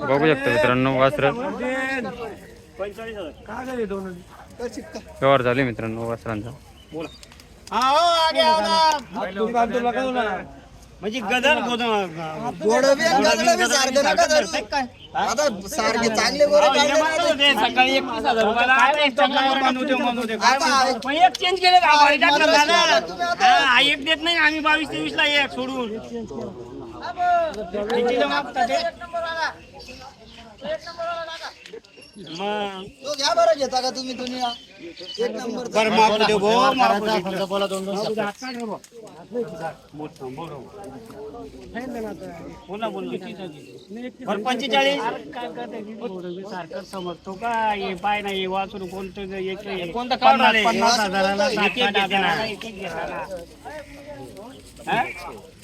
बघू शकता मित्रांनो वासर व्यवहार झाले मित्रांनो वासरांचा म्हणजे गदर. आता सारखे चांगले. सकाळी हजार रुपयाला चेंज केले हा, हा, एक देत नाही आम्ही बावीस तेवीस ला एक सोडून. कितीला मागता ते? मग तो घ्या बरं घेता का तुम्ही दुनिया एक नंबर बरं मागू दे भाऊ, मागू दे. बोला बोला बरं पंचेचाळीस सारखं समजतो का हे पाय नाही वाचून कोणतं एक कोणतं पन्नास पन्नास हजाराला एक एक. एक एक. हा?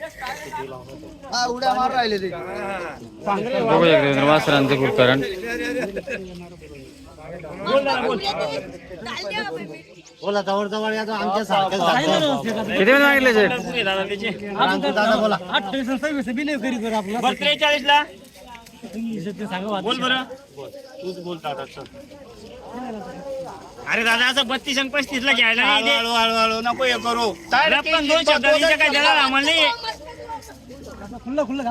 हा उड्या मार राहिले ते. बघू शकता मित्रांनो वासरांचं खूप कारण बोल जवळ जवळ या आमच्या सारखं किती वेळ मागितले पुढे दादा बोला. बरं त्रेचाळीस ला बोल बरं तूच बोल दादा चल. अरे दादा असं बत्तीस आणि पस्तीस ला घ्यायला नाही दे. हळू हळू हळू. नको हे करू. पण दोन शब्द काय देणार आम्हाला नाही.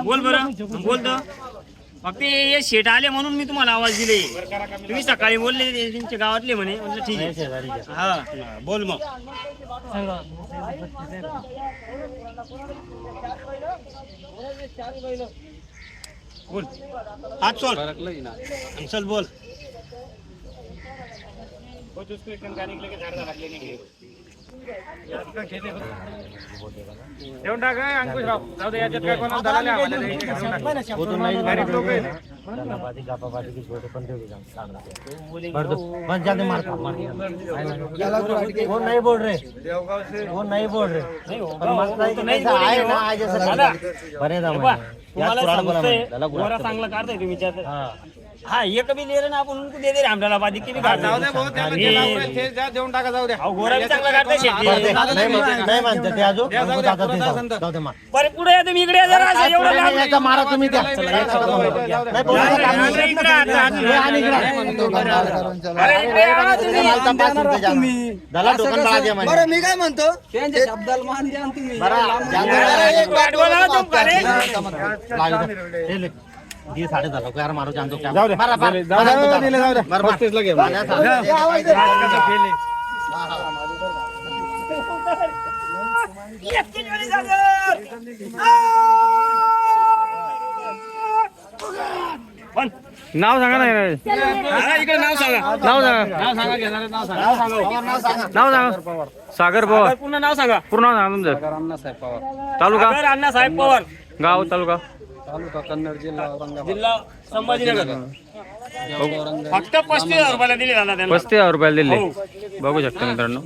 बोल बरं. बोल तर फक्त हे शेट आले म्हणून मी तुम्हाला आवाज दिले. तुम्ही सकाळी बोलले ते तुमच्या गावातले म्हणे. म्हटलं ठीक आहे. हा. बोल मग. बोल. हात सोल. चल बोल. देऊन टाक अंकुशराव. जाऊ दे याच्यात काय कोणाला दलाली आम्हाला द्यायची का? वो तो नहीं गरीब लोक आहे. गपापाती गपापाती की छोटे पण देऊ जाम काढना भर दो बस जाने मारता मार वो नहीं बोल रहे वो नहीं बोल रहे पण मस्त आहे की नाही आहे ना आज असं बरे दाम तुम्हाला सांगतोय चांगला काढताय तुम्ही त्यात. हा. हा एक बी ले ना आपण उनको दे दे रे आमदाला बादी की काढ जाऊ दे भाऊ त्याला जे लावलंय ते जा, देऊन टाका जाऊ द्या अहो, गोरा चांगला काढताय शेती बरं नाही नाही म्हणते ते नको दादा ते जाऊ. जाऊ दे मार बरं पुढे या तुम्ही इकडे या जरा असं एवढं नाही, लांब. नाही, याचा मारा तुम्ही द्या नाही बोलू. या, या, इकडे हे आणि इकडे. अरे इकडे या ना तुम्ही. मला तपास तुमचे जाणं. दला टोकन दळा द्या म्हणे. बरं मी काय म्हणतो बरं, अरे, एक वाट बोलावं तुम का रे? लागलं तर. हे ले. ये साडे दहा लोक यार मारू जानतो क्या मारा, मारा. जाऊ दे, जाऊ दे. मार, मार. पस्तीसला घे. पाण्यात हात- एक्केचाळीस हजार. पण, नाव सांगा ना इकडे नाव सांगा. नाव सांगा. नाव सांगा घेणारे नाव सांगा. नाव सांगा. सागर पवार. पूर्ण नाव सांगा. पूर्ण नाव सांगा तुमचं. तालुका? सागर अण्णासाहेब पवार. गाव तालुका? जिल्हा संभाजीनगर. फक्त पस्तीस हजार रुपयाला दिले दादा त्यांना. पस्तीस हजार रुपयाला दिले. बघू शकता मित्रांनो.